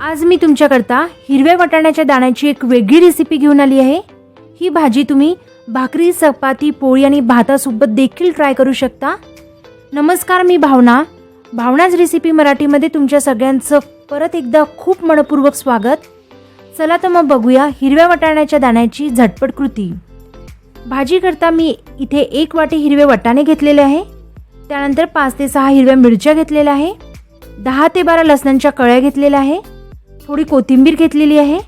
आज मी तुमच्याकरता हिरव्या वाटाण्याच्या दाण्याची एक वेगळी रेसिपी घेऊन आली आहे. ही भाजी तुम्ही भाकरी चपाती पोळी आणि भातासोबत देखील ट्राय करू शकता. नमस्कार मी भावना. भावनाच रेसिपी मराठीमध्ये तुमच्या सगळ्यांचं परत एकदा खूप मनपूर्वक स्वागत. चला तर मग बघूया हिरव्या वाटाण्याच्या दाण्याची झटपट कृती. भाजी करता मी इथे एक वाटी हिरवे वाटाणे घेतलेले आहे. त्यानंतर पाच ते सहा हिरव्या मिरच्या घेतलेल्या आहे. दहा ते बारा लसणांच्या कळ्या घेतलेल्या आहे. थोडी कोथिंबीर घेतलेली आहे.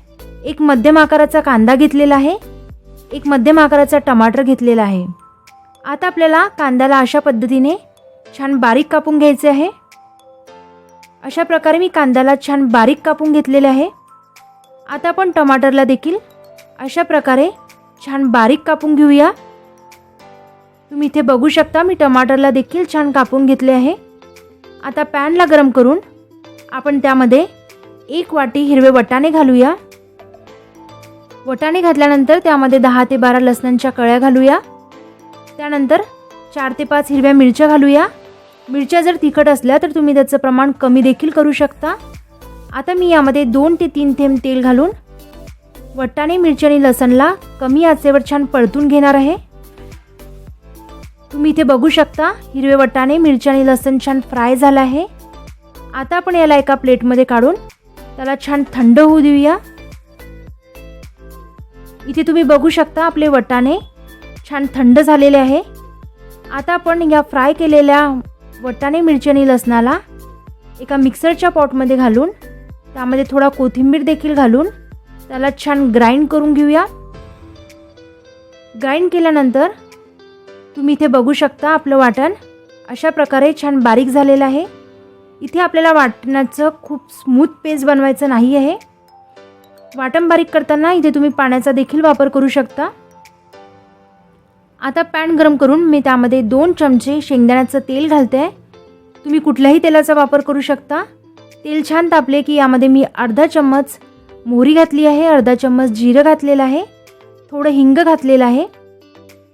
एक मध्यम आकाराचा कांदा घेतलेला आहे. एक मध्यम आकाराचा टमाटर घेतलेला आहे. आता आपल्याला कांद्याला अशा पद्धतीने छान बारीक कापून घ्यायचे आहे. अशा प्रकारे मी कांद्याला छान बारीक कापून घेतलेले आहे. आता आपण टमाटरला देखील अशा प्रकारे छान बारीक कापून घेऊया. तुम्ही इथे बघू शकता मी टमाटरला देखील छान कापून घेतले आहे. आता पॅनला गरम करून आपण त्यामध्ये एक वाटी हिरवे वटाणे घालूया. वटाणे घातल्यानंतर त्यामध्ये दहा ते बारा लसणांच्या कळ्या घालूया. त्यानंतर चार ते पाच हिरव्या मिरच्या घालूया. मिरच्या जर तिखट असल्या तर तुम्ही त्याचं प्रमाण कमी देखील करू शकता. आता मी यामध्ये दोन ते तीन थेंब तेल घालून वटाणे मिरची आणि लसणला कमी आचेवर छान परतून घेणार आहे. तुम्ही इथे बघू शकता हिरवे वटाणे मिरची आणि लसण छान फ्राय झालं आहे. आता आपण याला एका प्लेटमध्ये काढून त्याला छान थंड होऊ देऊया. इथे तुम्ही बघू शकता आपले वटाणे छान थंड झालेले आहे. आता आपण या फ्राय केलेल्या वटाणे मिरची आणि लसणाला एका मिक्सरच्या पॉटमध्ये घालून त्यामध्ये थोडा कोथिंबीर देखील घालून त्याला छान ग्राइंड करून घेऊया. ग्राइंड केल्यानंतर तुम्ही इथे बघू शकता आपलं वाटण अशा प्रकारे छान बारीक झालेलं आहे. इथे आपल्याला वाटणाचं खूप स्मूथ पेस्ट बनवायचं नाही आहे. वाटण बारीक करताना इथे तुम्ही पाण्याचा देखील वापर करू शकता. आता पॅन गरम करून मी त्यामध्ये दोन चमचे शेंगदाण्याचं तेल घालते. आहे तुम्ही कुठल्याही तेलाचा वापर करू शकता. तेल छान तापले की यामध्ये मी अर्धा चम्मच मोहरी घातली आहे अर्धा चम्मच जिरं घातलेलं आहे थोडं हिंग घातलेलं आहे.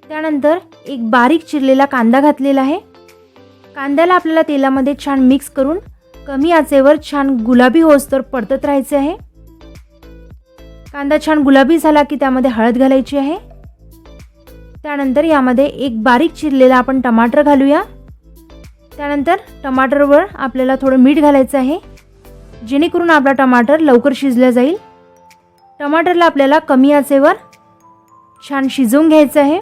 त्यानंतर एक बारीक चिरलेला कांदा घातलेला आहे. कांद्याला आपल्याला तेलामध्ये छान मिक्स करून कमी आचेवर छान गुलाबी होसतर परतत राहायचे आहे. कांदा छान गुलाबी झाला की त्यामध्ये हळद घालायची आहे. त्यानंतर यामध्ये एक बारीक चिरलेला आपण टमाटर घालूया. त्यानंतर टमाटरवर आपल्याला थोडं मीठ घालायचं आहे. जेणेकरून आपला टमाटर लवकर शिजला जाईल. टमाटरला आपल्याला कमी आचेवर छान शिजवून घ्यायचं आहे.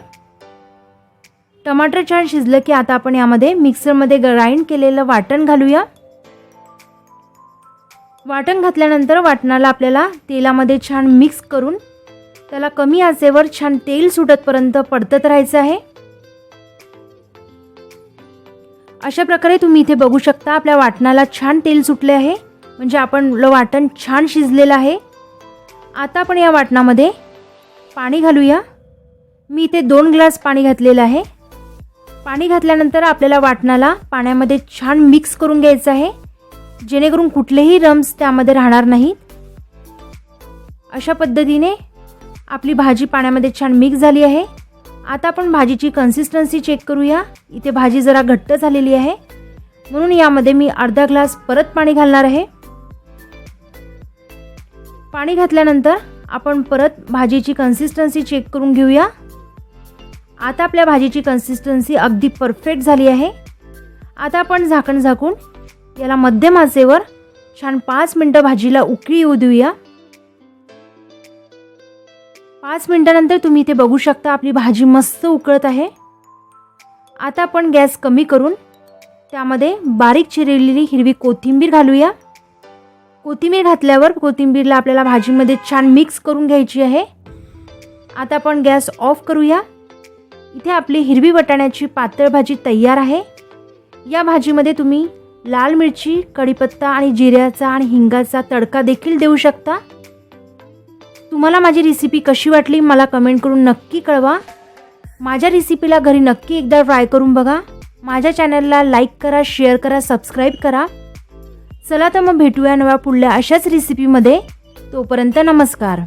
टमाटर छान शिजलं की आता आपण यामध्ये मिक्सरमध्ये ग्राइंड केलेलं वाटण घालूया. वाटण घातल्यानंतर वाटणाला आपल्याला तेलामध्ये छान मिक्स करून त्याला कमी आचेवर छान तेल सुटतपर्यंत पडतत राहायचं आहे. अशा प्रकारे तुम्ही इथे बघू शकता आपल्या वाटणाला छान तेल सुटले आहे. म्हणजे आपण वाटण छान शिजलेलं आहे. आता आपण या वाटणामध्ये पाणी घालूया. मी इथे दोन ग्लास पाणी घातलेलं आहे. पाणी घातल्यानंतर आपल्याला वाटणाला पाण्यामध्ये छान मिक्स करून घ्यायचं आहे. जेणेकरून कुठलेही रम्स त्यामध्ये राहणार नाहीत. अशा पद्धतीने आपली भाजी पाण्यामध्ये छान मिक्स झाली आहे. आता आपण भाजीची कन्सिस्टन्सी चेक करूया. इथे भाजी जरा घट्ट झालेली आहे. म्हणून यामध्ये मी अर्धा ग्लास परत पाणी घालणार आहे. पाणी घातल्यानंतर आपण परत भाजीची कन्सिस्टन्सी चेक करून घेऊया. आता आपल्या भाजीची कन्सिस्टन्सी अगदी परफेक्ट झाली आहे. आता आपण झाकण झाकून याला मध्यम आचेवर छान पाच मिनटं भाजीला उकळी येऊ देऊया. पाच मिनटानंतर तुम्ही इथे बघू शकता आपली भाजी मस्त उकळत आहे. आता आपण गॅस कमी करून त्यामध्ये बारीक चिरलेली हिरवी कोथिंबीर घालूया. कोथिंबीर घातल्यावर कोथिंबीरला आपल्याला भाजीमध्ये छान मिक्स करून घ्यायची आहे. आता आपण गॅस ऑफ करूया. इथे आपली हिरवी वाटाण्याची पातळ भाजी तयार आहे. या भाजीमध्ये तुम्ही लाल मिरची कढीपत्ता आणि जिऱ्याचा आणि हिंगाचा तडका देखील देऊ शकता. तुम्हाला माझी रेसिपी कशी वाटली मला कमेंट करून नक्की कळवा. माझ्या रेसिपीला घरी नक्की एकदा ट्राय करून बघा. माझ्या चॅनलला लाईक करा शेअर करा सबस्क्राईब करा. चला तर मग भेटूया नव्या पुढल्या अशाच रेसिपीमध्ये तोपर्यंत नमस्कार.